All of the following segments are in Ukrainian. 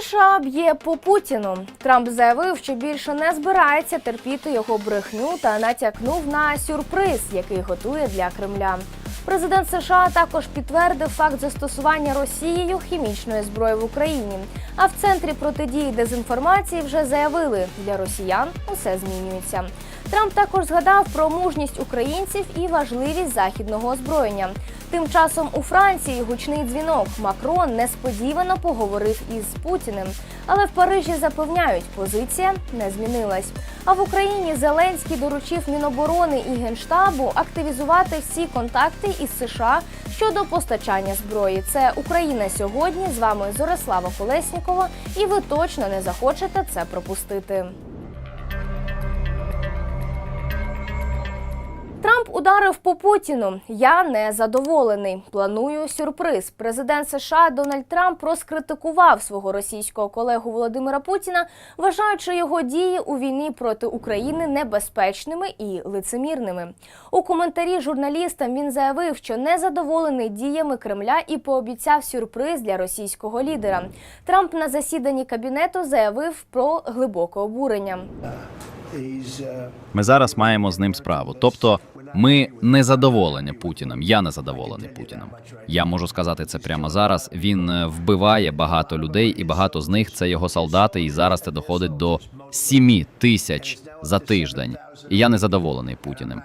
США б'є по Путіну. Трамп заявив, що більше не збирається терпіти його брехню та натякнув на сюрприз, який готує для Кремля. Президент США також підтвердив факт застосування Росією хімічної зброї в Україні. А в центрі протидії дезінформації вже заявили, для росіян усе змінюється. Трамп також згадав про мужність українців і важливість західного озброєння. Тим часом у Франції гучний дзвінок Макрон несподівано поговорив із Путіним. Але в Парижі запевняють, позиція не змінилась. А в Україні Зеленський доручив Міноборони і Генштабу активізувати всі контакти із США щодо постачання зброї. Це Україна сьогодні. З вами Зорислава Колеснікова, і ви точно не захочете це пропустити. Ударив по Путіну. Я не задоволений. Планую сюрприз. Президент США Дональд Трамп розкритикував свого російського колегу Володимира Путіна, вважаючи його дії у війні проти України небезпечними і лицемірними. У коментарі журналістам він заявив, що не задоволений діями Кремля і пообіцяв сюрприз для російського лідера. Трамп на засіданні кабінету заявив про глибоке обурення. Ми зараз маємо з ним справу. Тобто, ми не задоволені Путіним. Я не задоволений Путіним. Я можу сказати це прямо зараз. Він е, вбиває багато людей, і багато з них це його солдати. І зараз це доходить до 7 тисяч за тиждень. І я не задоволений Путіним.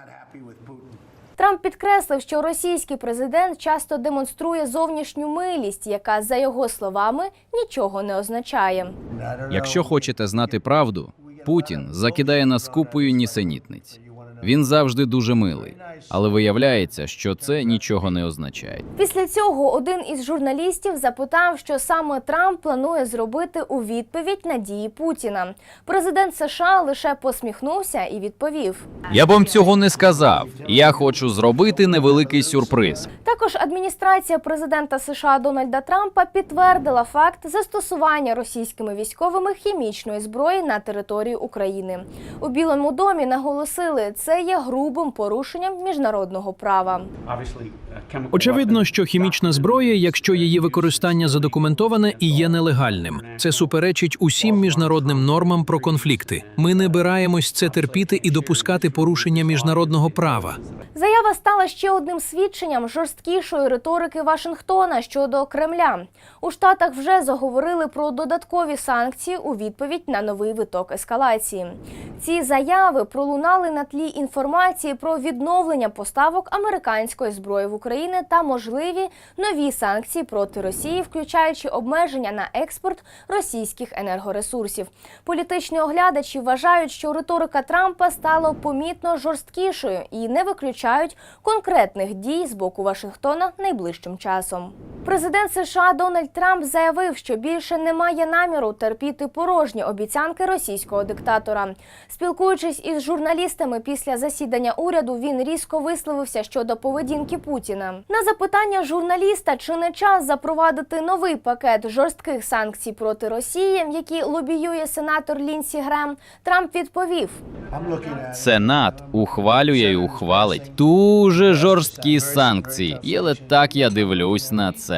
Трамп підкреслив, що російський президент часто демонструє зовнішню милість, яка, за його словами, нічого не означає. Якщо хочете знати правду, Путін закидає нас купою нісенітниць. Він завжди дуже милий, але виявляється, що це нічого не означає. Після цього один із журналістів запитав, що саме Трамп планує зробити у відповідь на дії Путіна. Президент США лише посміхнувся і відповів. Я б вам цього не сказав. Я хочу зробити невеликий сюрприз. Також адміністрація президента США Дональда Трампа підтвердила факт застосування російськими військовими хімічної зброї на території України. У Білому домі наголосили, це є грубим порушенням міжнародного права. Очевидно, що хімічна зброя, якщо її використання задокументоване і є нелегальним, це суперечить усім міжнародним нормам про конфлікти. Ми не бираємось це терпіти і допускати порушення міжнародного права. Заява стала ще одним свідченням жорсткішої риторики Вашингтона щодо Кремля. У Штатах вже заговорили про додаткові санкції у відповідь на новий виток ескалації. Ці заяви пролунали на тлі інформації про відновлення поставок американської зброї в Україну та можливі нові санкції проти Росії, включаючи обмеження на експорт російських енергоресурсів. Політичні оглядачі вважають, що риторика Трампа стала помітно жорсткішою і не виключають конкретних дій з боку Вашингтона найближчим часом. Президент США Дональд Трамп заявив, що більше немає наміру терпіти порожні обіцянки російського диктатора. Спілкуючись із журналістами після засідання уряду, він різко висловився щодо поведінки Путіна. На запитання журналіста, чи не час запровадити новий пакет жорстких санкцій проти Росії, які лобіює сенатор Лінсі Грем, Трамп відповів: Сенат ухвалює і ухвалить дуже жорсткі санкції. Але так я дивлюсь на це.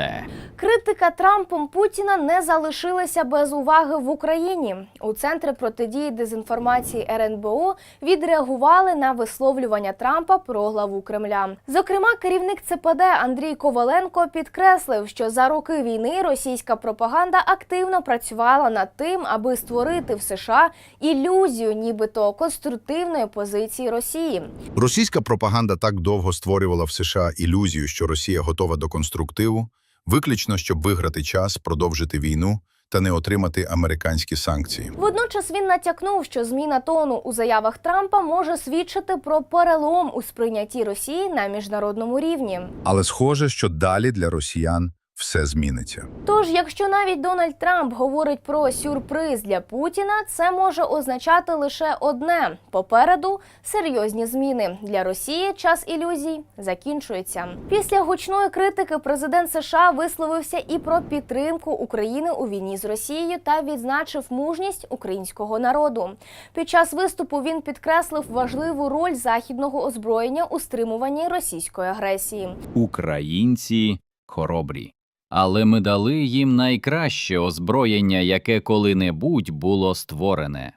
Критика Трампом Путіна не залишилася без уваги в Україні. У центрі протидії дезінформації РНБО відреагували на висловлювання Трампа про главу Кремля. Зокрема, керівник ЦПД Андрій Коваленко підкреслив, що за роки війни російська пропаганда активно працювала над тим, аби створити в США ілюзію, нібито конструктивної позиції Росії. Російська пропаганда так довго створювала в США ілюзію, що Росія готова до конструктиву, виключно щоб виграти час, продовжити війну та не отримати американські санкції. Водночас він натякнув, що зміна тону у заявах Трампа може свідчити про перелом у сприйнятті Росії на міжнародному рівні. Але схоже, що далі для росіян все зміниться. Тож, якщо навіть Дональд Трамп говорить про сюрприз для Путіна, це може означати лише одне: попереду серйозні зміни для Росії. Час ілюзій закінчується. Після гучної критики президент США висловився і про підтримку України у війні з Росією та відзначив мужність українського народу. Під час виступу він підкреслив важливу роль західного озброєння у стримуванні російської агресії. Українці хоробрі. Але ми дали їм найкраще озброєння, яке коли-небудь було створене.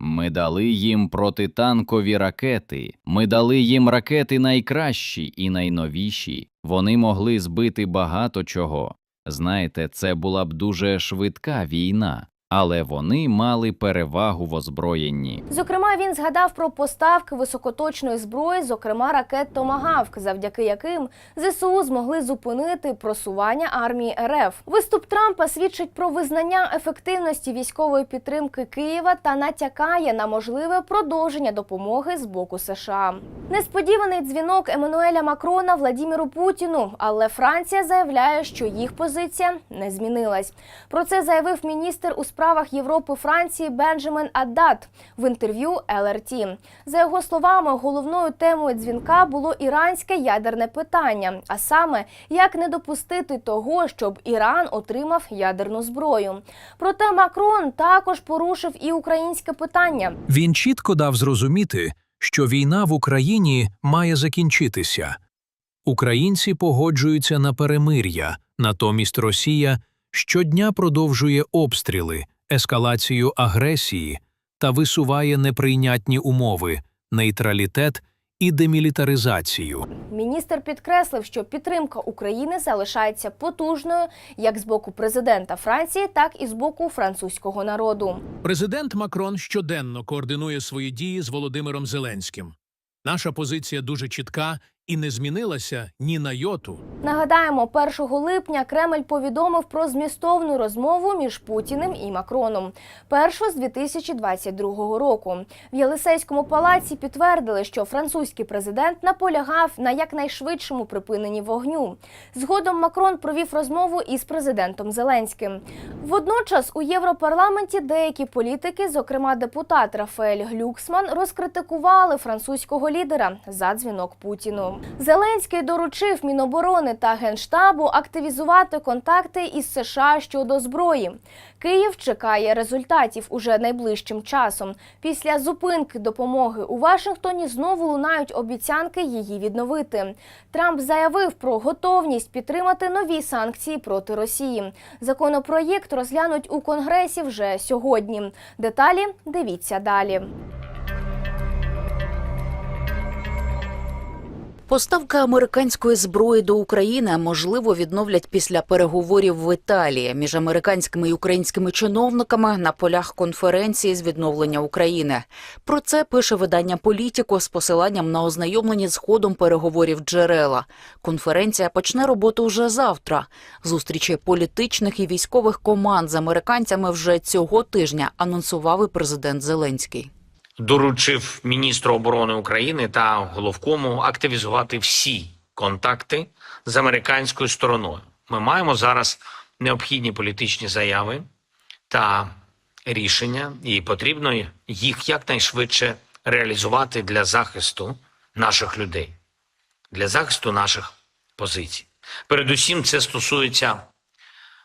Ми дали їм протитанкові ракети, ми дали їм ракети найкращі і найновіші. Вони могли збити багато чого. Знаєте, це була б дуже швидка війна, але вони мали перевагу в озброєнні. Зокрема, він згадав про поставки високоточної зброї, зокрема ракет Томагавк, завдяки яким ЗСУ змогли зупинити просування армії РФ. Виступ Трампа свідчить про визнання ефективності військової підтримки Києва та натякає на можливе продовження допомоги з боку США. Несподіваний дзвінок Еммануеля Макрона Владіміру Путіну, але Франція заявляє, що їх позиція не змінилась. Про це заявив міністр у справах Європи Франції Бенджамен Аддат в інтерв'ю ЛРТ. За його словами, головною темою дзвінка було іранське ядерне питання, а саме як не допустити того, щоб Іран отримав ядерну зброю. Проте Макрон також порушив і українське питання. Він чітко дав зрозуміти, що війна в Україні має закінчитися. Українці погоджуються на перемир'я, натомість Росія щодня продовжує обстріли, ескалацію агресії та висуває неприйнятні умови, нейтралітет і демілітаризацію. Міністр підкреслив, що підтримка України залишається потужною як з боку президента Франції, так і з боку французького народу. Президент Макрон щоденно координує свої дії з Володимиром Зеленським. Наша позиція дуже чітка і не змінилася ні на йоту. Нагадаємо, 1 липня Кремль повідомив про змістовну розмову між Путіним і Макроном. Першу з 2022 року. В Єлисейському палаці підтвердили, що французький президент наполягав на якнайшвидшому припиненні вогню. Згодом Макрон провів розмову із президентом Зеленським. Водночас у Європарламенті деякі політики, зокрема депутат Рафаель Глюксман, розкритикували французького лідера за дзвінок Путіну. Зеленський доручив Міноборони та Генштабу активізувати контакти із США щодо зброї. Київ чекає результатів уже найближчим часом. Після зупинки допомоги у Вашингтоні знову лунають обіцянки її відновити. Трамп заявив про готовність підтримати нові санкції проти Росії. Законопроєкт розглянуть у Конгресі вже сьогодні. Деталі дивіться далі. Поставка американської зброї до України можливо відновлять після переговорів в Італії між американськими і українськими чиновниками на полях конференції з відновлення України. Про це пише видання Політіко з посиланням на ознайомлені з ходом переговорів джерела. Конференція почне роботу вже завтра. Зустрічі політичних і військових команд з американцями вже цього тижня анонсував і президент Зеленський. Доручив міністру оборони України та головкому активізувати всі контакти з американською стороною. Ми маємо зараз необхідні політичні заяви та рішення, і потрібно їх якнайшвидше реалізувати для захисту наших людей, для захисту наших позицій. Передусім, це стосується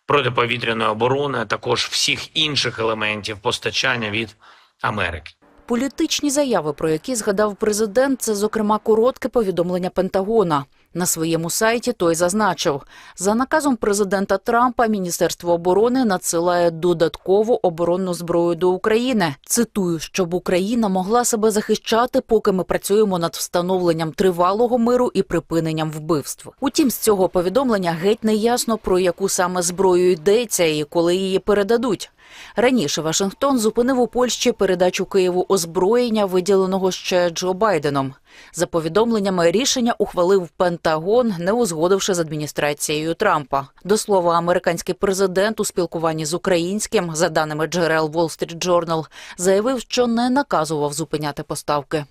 протиповітряної оборони, а також всіх інших елементів постачання від Америки. Політичні заяви, про які згадав президент, це, зокрема, коротке повідомлення Пентагона. На своєму сайті той зазначив, за наказом президента Трампа Міністерство оборони надсилає додаткову оборонну зброю до України. Цитую, щоб Україна могла себе захищати, поки ми працюємо над встановленням тривалого миру і припиненням вбивств. Утім, з цього повідомлення геть не ясно про яку саме зброю йдеться і коли її передадуть. Раніше Вашингтон зупинив у Польщі передачу Києву озброєння, виділеного ще Джо Байденом. За повідомленнями, рішення ухвалив Пентагон, не узгодивши з адміністрацією Трампа. До слова, американський президент у спілкуванні з українським, за даними джерел Wall Street Journal, заявив, що не наказував зупиняти поставки.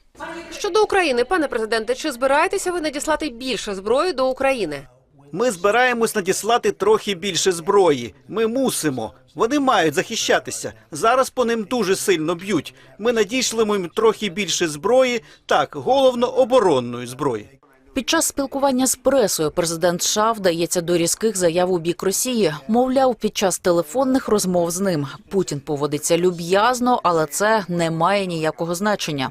Щодо України, пане президенте, чи збираєтеся ви надіслати більше зброї до України? Ми збираємось надіслати трохи більше зброї. Ми мусимо. Вони мають захищатися. Зараз по ним дуже сильно б'ють. Ми надійшлимо їм трохи більше зброї, так, головно оборонної зброї. Під час спілкування з пресою президент США вдається до різких заяв у бік Росії. Мовляв, під час телефонних розмов з ним Путін поводиться люб'язно, але це не має ніякого значення.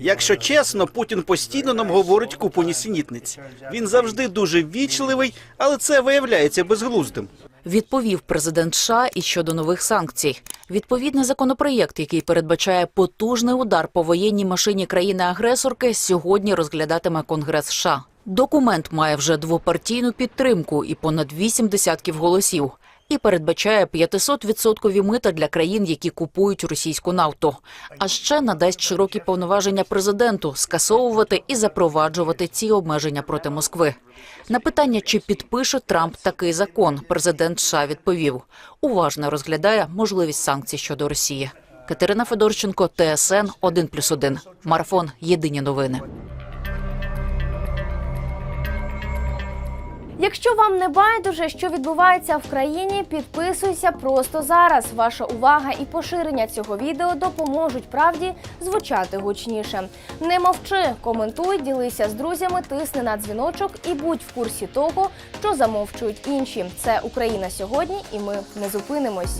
Якщо чесно, Путін постійно нам говорить купу нісенітниць. Він завжди дуже ввічливий, але це виявляється безглуздим. Відповів президент США і щодо нових санкцій. Відповідний законопроєкт, який передбачає потужний удар по воєнній машині країни-агресорки, сьогодні розглядатиме Конгрес США. Документ має вже двопартійну підтримку і понад вісім десятків голосів. І передбачає 500-відсоткові мита для країн, які купують російську нафту. А ще надасть широкі повноваження президенту скасовувати і запроваджувати ці обмеження проти Москви. На питання, чи підпише Трамп такий закон, президент США відповів: уважно розглядає можливість санкцій щодо Росії. Катерина Федорченко, ТСН 1+,1. Марафон. Єдині новини. Якщо вам не байдуже, що відбувається в країні, підписуйся просто зараз. Ваша увага і поширення цього відео допоможуть правді звучати гучніше. Не мовчи, коментуй, ділися з друзями, тисни на дзвіночок і будь в курсі того, що замовчують інші. Це Україна сьогодні, і ми не зупинимось.